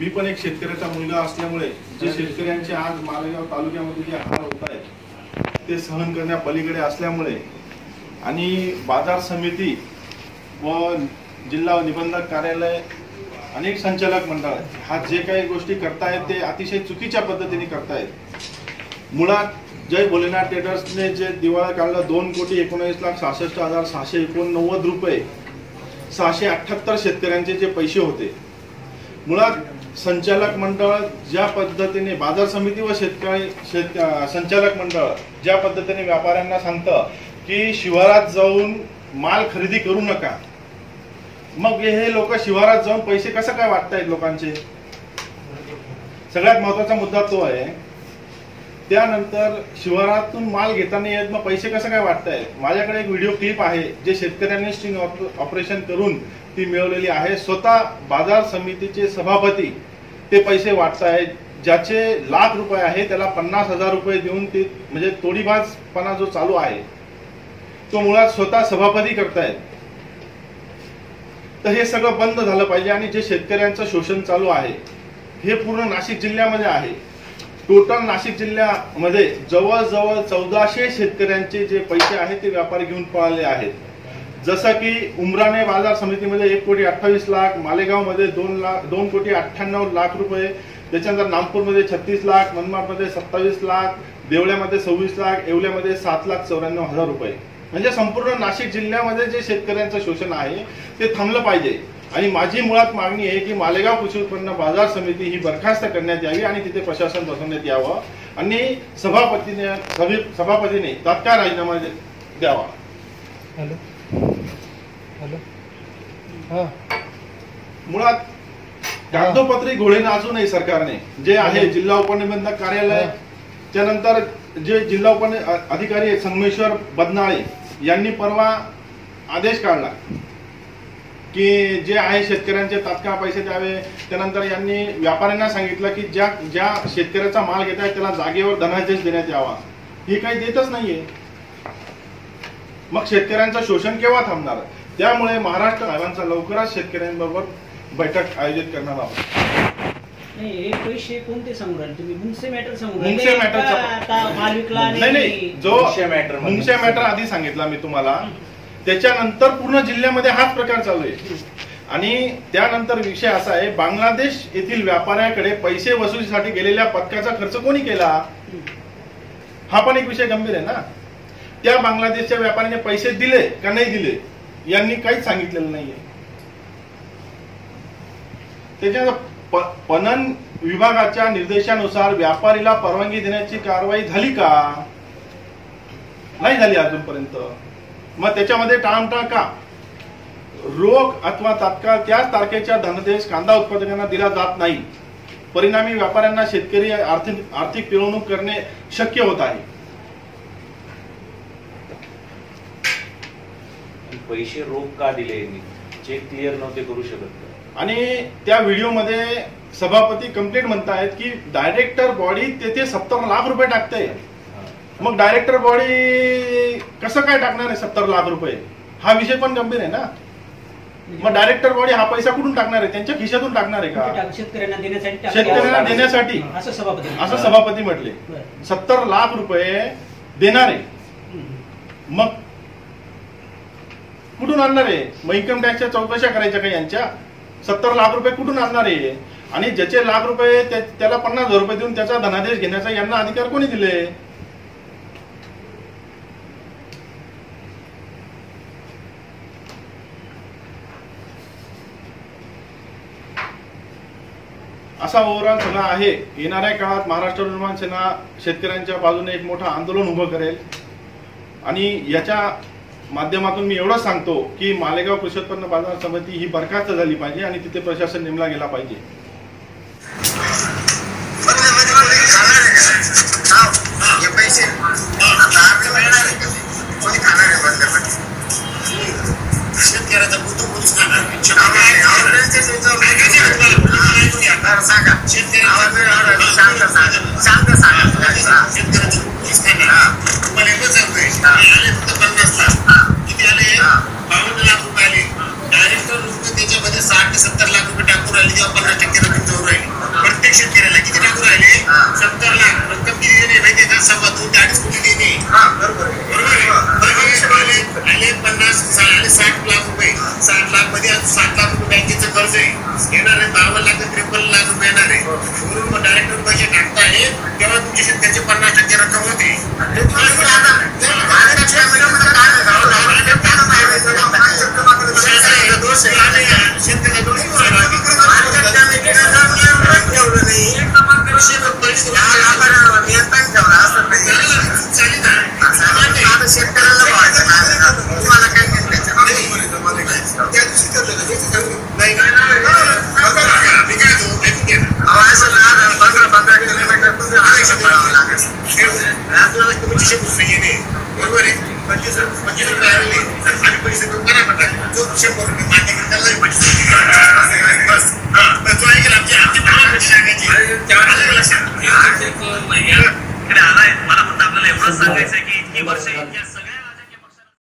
मी पण एक शेतकऱ्याचा मुलगा असल्यामुळे जे शेतकऱ्यांचे आज मालेगाव तालुक्यामध्ये जे हाल होत आहेत ते सहन करण्या पलीकडे असल्यामुळे आणि बाजार समिती व जिल्हा निबंधक कार्यालय अनेक संचालक मंडळ हा जे काही गोष्टी करतायत ते अतिशय चुकीच्या पद्धतीने करतायत. मुळात जय भोलेनाथ ट्रेडर्सने जे दिवाळा काढलं दोन कोटी एकोणीस लाख सहासष्ट हजार सहाशे एकोणनव्वद रुपये सहाशे अठ्ठ्याहत्तर शेतकऱ्यांचे जे पैसे होते. मुळात संचालक मंडळ ज्या पद्धतीने बाजार समिती व शेतकरी शेत संचालक मंडळ ज्या पद्धतीने व्यापाऱ्यांना सांगतं की शिवारात जाऊन माल खरेदी करू नका. मग हे लोक शिवारात जाऊन पैसे कसं काय वाटतायत लोकांचे? सगळ्यात महत्त्वाचा मुद्दा तो आहे. त्यानंतर शिवारातून माल घेताना येत मग पैसे कसं काय वाटतायत? माझ्याकडे एक व्हिडिओ क्लिप आहे जे शेतकऱ्यांनी स्टिंग ऑपरेशन करून ती मिळवलेली आहे. स्वतः बाजार समितीचे सभापती ते पैसे वाटतायत ज्याचे लाख रुपये आहे त्याला पन्नास हजार रुपये देऊन ते म्हणजे तोडीबाजपणा जो चालू आहे तो मुळात स्वतः सभापती करतायत. तर हे सगळं बंद झालं पाहिजे आणि जे शेतकऱ्यांचं शोषण चालू आहे हे पूर्ण नाशिक जिल्ह्यामध्ये आहे. टोटल नाशिक जिल्ह्यामध्ये जवळजवळ चौदाशे शेतकऱ्यांचे जे पैसे आहेत ते व्यापारी घेऊन पळाले आहेत. जसं की उमराणे बाजार समितीमध्ये एक कोटी अठ्ठावीस लाख मालेगावमध्ये दोन लाख दोन कोटी अठ्ठ्याण्णव लाख रुपये त्याच्यानंतर नागपूरमध्ये छत्तीस लाख मनमाडमध्ये सत्तावीस लाख देवळ्यामध्ये सव्वीस लाख येवल्यामध्ये सात लाख चौऱ्याण्णव हजार रुपये. म्हणजे संपूर्ण नाशिक जिल्ह्यामध्ये जे शेतकऱ्यांचं शोषण आहे ते थांबलं पाहिजे. आणि माझी मुळात मागणी आहे की मालेगाव कृषी उत्पन्न बाजार समिती ही बरखास्त करण्यात यावी आणि तिथे प्रशासन बसवण्यात यावं. आणि सभापतीने सभि- सभापतीने तात्काळ राजीनामा द्यावा. हॅलो हां. मुळात कागदोपत्री घोडे नाचू नये सरकारने. जे आहे जिल्हा उपनिबंधक कार्यालय त्यानंतर जे जिल्हा उप अधिकारी आहेत, संगमेश्वर बदनाळे यांनी परवा आदेश काढला की जे आहे शेतकऱ्यांचे तात्काळ पैसे द्यावे. त्यानंतर यांनी व्यापाऱ्यांना सांगितलं की ज्या ज्या शेतकऱ्याचा माल घेत आहे त्याला जागेवर धनादेश देण्यात यावा. हे काही देतच नाहीये. मग शेतकऱ्यांचं शोषण केव्हा थांबणार? त्यामुळे महाराष्ट्र साहेबांचा लवकरच शेतकऱ्यांबरोबर बैठक आयोजित करणार आहोत. नाही हे पैसे कोणते सांगू राहिले? तुम्ही मुंगसे मॅटर सांगू मुंगसे राहिले मॅटरचा- का आता माल विकला आणि- नाही नाही जो मुंगसे मॅटरमध्ये. मुंगसे मॅटर आधी सांगितला मी तुम्हाला. त्याच्यानंतर पूर्ण जिल्ह्यामध्ये हाच प्रकार चालू आहे. आणि त्यानंतर विषय असा आहे बांगलादेश येथील व्यापाऱ्याकडे पैसे वसुलीसाठी गेलेल्या पथकाचा खर्च कोणी केला? हा पण एक विषय गंभीर आहे ना. त्या बांगलादेशच्या व्यापाऱ्याने पैसे दिले का नाही दिले? यांनी काहीच सांगितलेलं नाहीये. त्याच्या पणन विभागाच्या निर्देशानुसार व्यापारीला परवानगी देण्याची कारवाई झाली का? नाही झाली अजूनपर्यंत. मग त्याच्यामध्ये टाळमटाळ का? रोख अथवा तात्काळ त्याच तारखेच्या धनदेश कांदा उत्पादकांना दिला जात नाही. परिणामी व्यापाऱ्यांना शेतकरी आर्थिक आर्थिक पिळवणूक करणे शक्य होत आहे. पैसे रोख का दिले यांनी? चेक क्लिअर नव्हते करू शकत? आणि त्या व्हिडिओमध्ये सभापती कंप्लेंट म्हणतायत की डायरेक्टर बॉडी तेथे सत्तर लाख रुपये टाकते. हा. मग डायरेक्टर बॉडी कसं काय टाकणार आहे सत्तर लाख रुपये? हा विषय पण गंभीर आहे ना. मग डायरेक्टर बॉडी हा पैसा कुठून टाकणार आहे? त्यांच्या खिशातून टाकणार आहे का? शेतकऱ्यांना देण्यासाठी टाक- शेतकऱ्यांना देण्यासाठी. असं सभापती असं सभापती म्हटले. सत्तर लाख रुपये देणारे हम्म. मग कुठून आणणार आहे? मग इन्कम टॅक्सच्या चौकशा करायच्या का यांच्या? सत्तर लाख रुपये कुठून आणणार आहे? आणि ज्याचे लाख रुपये त्या- त्याला पन्नास हजार रुपये देऊन त्याचा धनादेश घेण्याचा यांना अधिकार कोणी दिले? असा ओव्हरऑल सगळा आहे. येणाऱ्या काळात महाराष्ट्र निर्माण सेना शेतकऱ्यांच्या बाजूने एक मोठं आंदोलन उभं करेल. आणि याच्या माध्यमातून मी एवढं सांगतो की मालेगाव कृषी उत्पन्न बाजार समिती ही बरखास्त झाली पाहिजे आणि तिथे प्रशासन नेमला गेला पाहिजे मध्ये But that's एकशे पंचवीसशे पुस्तके येणे बरोबर आहे पंचवीस पंचवीस रुपये आलेले आम्ही पैसे करून करा म्हणतात जो विषय करून मान्य त्याला पंचवीस